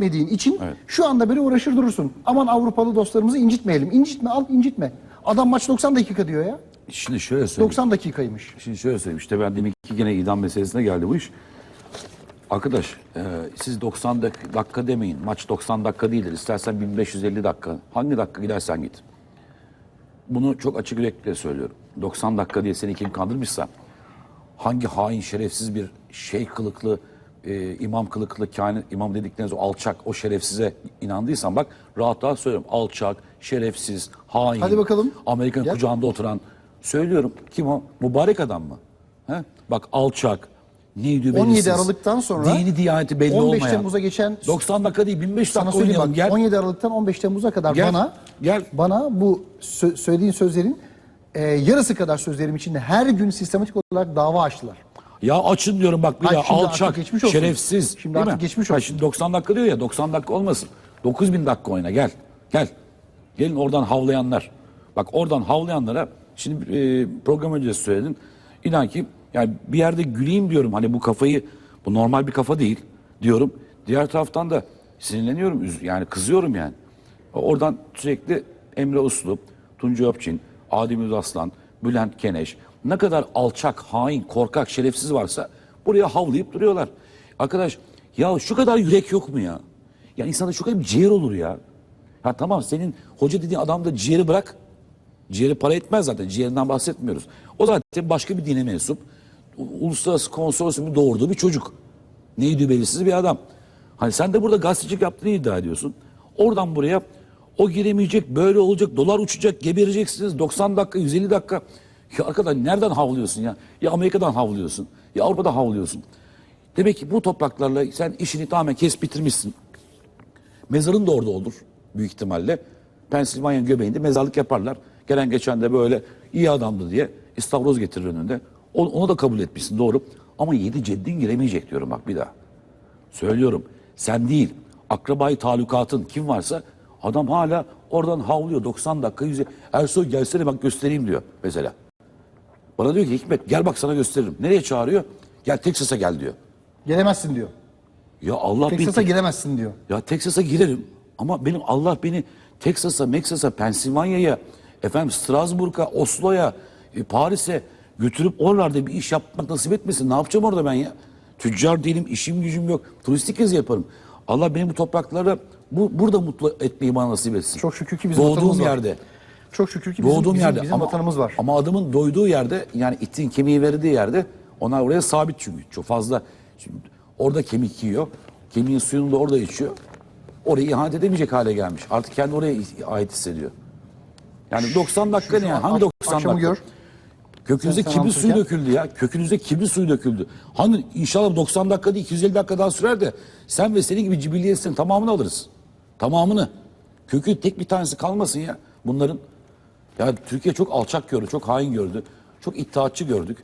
etmediğin için Evet. şu anda böyle uğraşır durursun. Aman Avrupalı dostlarımızı incitmeyelim. İncitme al incitme. Adam maç 90 dakika diyor ya. Şimdi şöyle söyleyeyim. 90 dakikaymış. Şimdi şöyle söyleyeyim. İşte ben demek ki gene idam meselesine geldi bu iş. Arkadaş e, siz 90 dak- dakika demeyin. Maç 90 dakika değildir. İstersen 1550 dakika. Hangi dakika gidersen git. Bunu çok açık yürekle söylüyorum. 90 dakika diye seni kim kandırmışsa hangi hain şerefsiz bir şey kılıklı e, imam kılıklı kainat imam dedikleriniz o alçak o şerefsize inandıysan bak rahat rahat söylüyorum alçak şerefsiz hain Hadi bakalım. Amerika'nın Gel. kucağında oturan söylüyorum kim o mübarek adam mı He? bak alçak neydi 17 belirsiz. Aralık'tan sonra dini diyaneti belli 15 olmayan Temmuz'a geçen 90 dakika değil 15 sana dakika oynayalım bak gel 17 Aralık'tan 15 Temmuz'a kadar Gel, bana gel. bana bu sö- söylediğin sözlerin e, yarısı kadar sözlerim içinde her gün sistematik olarak dava açtılar. Ya açın diyorum bak bir Hayır, daha şimdi artık alçak, geçmiş olsun. şerefsiz. Şimdi değil artık mi? geçmiş Ha, olsun. şimdi 90 dakika diyor ya 90 dakika olmasın. 9000 dakika oyna gel. Gel. Gelin oradan havlayanlar. Bak oradan havlayanlara şimdi e, program öncesi söyledin. İnan ki yani bir yerde güleyim diyorum hani bu kafayı bu normal bir kafa değil diyorum. Diğer taraftan da sinirleniyorum üz- yani kızıyorum yani. Oradan sürekli Emre Uslu, Tunca Öpçin, Adem Aslan, Bülent Keneş ne kadar alçak, hain, korkak, şerefsiz varsa buraya havlayıp duruyorlar. Arkadaş ya şu kadar yürek yok mu ya? Ya insanda şu kadar bir ciğer olur ya. Ha tamam senin hoca dediğin adam da ciğeri bırak. Ciğeri para etmez zaten. Ciğerinden bahsetmiyoruz. O zaten başka bir dine mensup. Uluslararası konsorsiyumu doğurduğu bir çocuk. Neydi belirsiz bir adam. Hani sen de burada gazetecilik yaptığını iddia ediyorsun. Oradan buraya o giremeyecek, böyle olacak, dolar uçacak, gebereceksiniz. 90 dakika, 150 dakika. Ya arkadaş nereden havlıyorsun ya? Ya Amerika'dan havlıyorsun, ya Avrupa'dan havlıyorsun. Demek ki bu topraklarla sen işini tamamen kes bitirmişsin. Mezarın da orada olur büyük ihtimalle. Pensilvanya göbeğinde mezarlık yaparlar. Gelen geçen de böyle iyi adamdı diye istavroz getirir önünde. O- Onu da kabul etmişsin doğru. Ama yedi ceddin giremeyecek diyorum bak bir daha. Söylüyorum sen değil akrabayı talukatın kim varsa adam hala oradan havlıyor 90 dakika yüze. Ersoy gelsene bak göstereyim diyor mesela. Bana diyor ki Hikmet gel bak sana gösteririm. Nereye çağırıyor? Gel Texas'a gel diyor. Gelemezsin diyor. Ya Allah Texas'a bil- giremezsin diyor. ya Texas'a girerim ama benim Allah beni Texas'a, Meksas'a, Pensilvanya'ya, efendim Strasbourg'a, Oslo'ya, e, Paris'e götürüp oralarda bir iş yapmak nasip etmesin. Ne yapacağım orada ben ya? Tüccar değilim, işim gücüm yok. Turistik gezi yaparım. Allah beni bu topraklarda bu, burada mutlu etmeyi bana nasip etsin. Çok şükür ki bizim Doğduğum var. Çok şükür ki bizim, Doğduğum bizim, yerde. bizim ama, vatanımız var. Ama adamın doyduğu yerde yani itin kemiği verdiği yerde onlar oraya sabit çünkü. Çok fazla şimdi orada kemik yiyor. Kemiğin suyunu da orada içiyor. Orayı ihanet edemeyecek hale gelmiş. Artık kendi oraya ait hissediyor. Yani 90 dakika şu ne an Hangi ak- 90 akşamı dakika? gör. Kökünüze kibrit suyu döküldü ya. Kökünüze kibrit suyu döküldü. Hani inşallah 90 dakika değil 250 dakika daha sürer de sen ve senin gibi cibilliyetin tamamını alırız. Tamamını. Kökü tek bir tanesi kalmasın ya bunların. Ya Türkiye çok alçak gördü, çok hain gördü. Çok iddiatçı gördük.